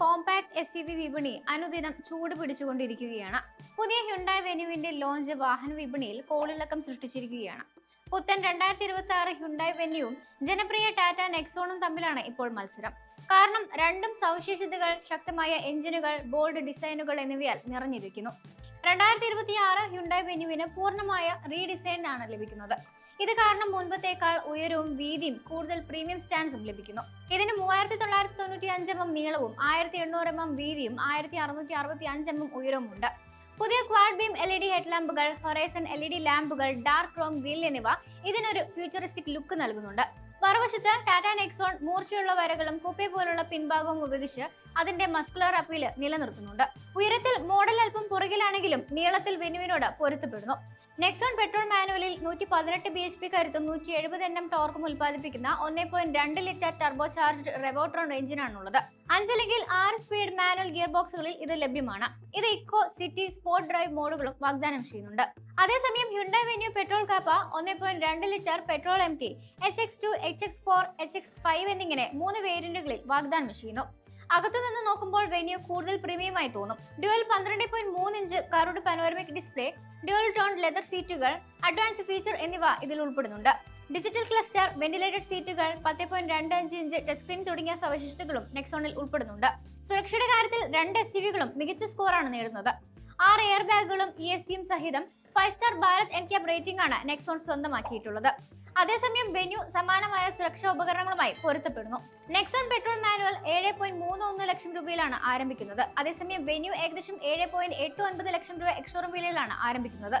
Compact S U V വിപണി അനുദിനം ചൂട് പിടിച്ചുകൊണ്ടിരിക്കുകയാണ്. പുതിയ ഹ്യുണ്ടായ് വെന്യുവിന്റെ ലോഞ്ച് വാഹന വിപണിയിൽ കോളിളക്കം സൃഷ്ടിച്ചിരിക്കുകയാണ്. പുത്തൻ രണ്ടായിരത്തി ഇരുപത്തി ആറ് ഹ്യുണ്ടായ് വെന്യുവും ജനപ്രിയ ടാറ്റ നെക്സോണും തമ്മിലാണ് ഇപ്പോൾ മത്സരം. കാരണം രണ്ടും സവിശേഷതകൾ ശക്തമായ എഞ്ചിനുകൾ ബോൾഡ് ഡിസൈനുകൾ എന്നിവയാൽ നിറഞ്ഞിരിക്കുന്നു. രണ്ടായിരത്തി ഇരുപത്തി ആറ് ഹ്യുണ്ടായ് വെന്യുവിന് പൂർണമായ റീഡിസൈൻ ആണ് ലഭിക്കുന്നത്. ഇത് കാരണം മുൻപത്തേക്കാൾ ഉയരവും വീതിയും കൂടുതൽ പ്രീമിയം സ്റ്റാൻഡ്സും ലഭിക്കുന്നു. ഇതിന് മൂവായിരത്തി തൊള്ളായിരത്തി തൊണ്ണൂറ്റി അഞ്ച് എം എം നീളവും ആയിരത്തി എണ്ണൂറ് എം എം വീതിയും ആയിരത്തി അറുന്നൂറ്റി അറുപത്തി അഞ്ച് എം എം ഉയരവും ഉണ്ട് പുതിയ quad beam L E D head ലാമ്പുകൾ horizon L E D ലാമ്പുകൾ ഡാർക്ക് ക്രോം ഗ്രിൽ എന്നിവ ഇതിനൊരു ഫ്യൂച്ചറിസ്റ്റിക് ലുക്ക് നൽകുന്നുണ്ട്. മറുവശത്ത് ടാറ്റ നെക്സോൺ മൂർച്ചയുള്ള വരകളും കുപ്പി പോലുള്ള പിൻഭാഗവും ഉപയോഗിച്ച് അതിന്റെ മസ്കുലർ അപ്പീൽ നിലനിർത്തുന്നുണ്ട്. ഉയരത്തിൽ മോഡൽ അല്പം പുറകിലാണെങ്കിലും നീളത്തിൽ വെനുവിനോട് പൊരുത്തപ്പെടുന്നു. നെക്സോൺ പെട്രോൾ മാനുവലിൽ നൂറ്റി പതിനെട്ട് ബി എച്ച് പി കരുത്തും നൂറ്റി എഴുപത് എൻ എം ടോർക്കും ഉൽപ്പാദിപ്പിക്കുന്ന ഒന്നേ പോയിന്റ് രണ്ട് ലിറ്റർ ടർബോ ചാർജ്ഡ് റെവോട്രോൺ എഞ്ചിനാണുള്ളത് അഞ്ചല്ലെങ്കിൽ ആറ് സ്പീഡ് മാനുവൽ ഗിയർ ബോക്സുകളിൽ ഇത് ലഭ്യമാണ്. ഇത് ഇക്കോ സിറ്റി സ്പോർട്ട് ഡ്രൈവ് മോഡുകളും വാഗ്ദാനം ചെയ്യുന്നുണ്ട്. അതേസമയം ഹ്യുണ്ടായ് വെന്യൂ പെട്രോൾ കാപ്പ ഒന്നേ പോയിന്റ് രണ്ട് litre petrol M T H X two H X four H X five എന്നിങ്ങനെ മൂന്ന് വേരിയന്റുകളിൽ വാഗ്ദാനം ചെയ്യുന്നു. അകത്തു നിന്ന് നോക്കുമ്പോൾ വെന്യൂ കൂടുതൽ പ്രീമിയമായി തോന്നും. ഡ്യുവൽ പന്ത്രണ്ട് പോയിന്റ് മൂന്ന് inch curved panoramic display dual tone leather സീറ്റുകൾ അഡ്വാൻസ് ഫീച്ചർ എന്നിവ ഇതിൽ ഉൾപ്പെടുന്നുണ്ട്. ഡിജിറ്റൽ ക്ലസ്റ്റർ വെന്റിലേറ്റഡ് സീറ്റുകൾ പത്ത് പോയിന്റ് രണ്ട് അഞ്ച് ഇഞ്ച് ടച്ച് സ്ക്രീൻ തുടങ്ങിയ സവിശേഷതകളും നെക്സോണിൽ ഉൾപ്പെടുന്നുണ്ട്. സുരക്ഷയുടെ കാര്യത്തിൽ രണ്ട് എസ് യുവികളും മികച്ച സ്കോറാണ് നേടുന്നത്. ആറ് എയർ ബാഗുകളും ഇ എസ് പിയും സഹിതം five star Bharat NCAP rating ആണ് നെക്സോൺ സ്വന്തമാക്കിയിട്ടുള്ളത്. അതേസമയം വെന്യൂ സമാനമായ സുരക്ഷാ ഉപകരണങ്ങളുമായി പൊരുത്തപ്പെടുന്നു. നെക്സോൺ പെട്രോൾ മാനുവൽ ഏഴ് പോയിന്റ് മൂന്ന് ഒന്ന് ലക്ഷം രൂപയിലാണ് ആരംഭിക്കുന്നത്. അതേസമയം വെന്യൂ ഏകദേശം ഏഴ് പോയിന്റ് എട്ട് ഒൻപത് ലക്ഷം രൂപ എക്സോറും വിലയിലാണ് ആരംഭിക്കുന്നത്.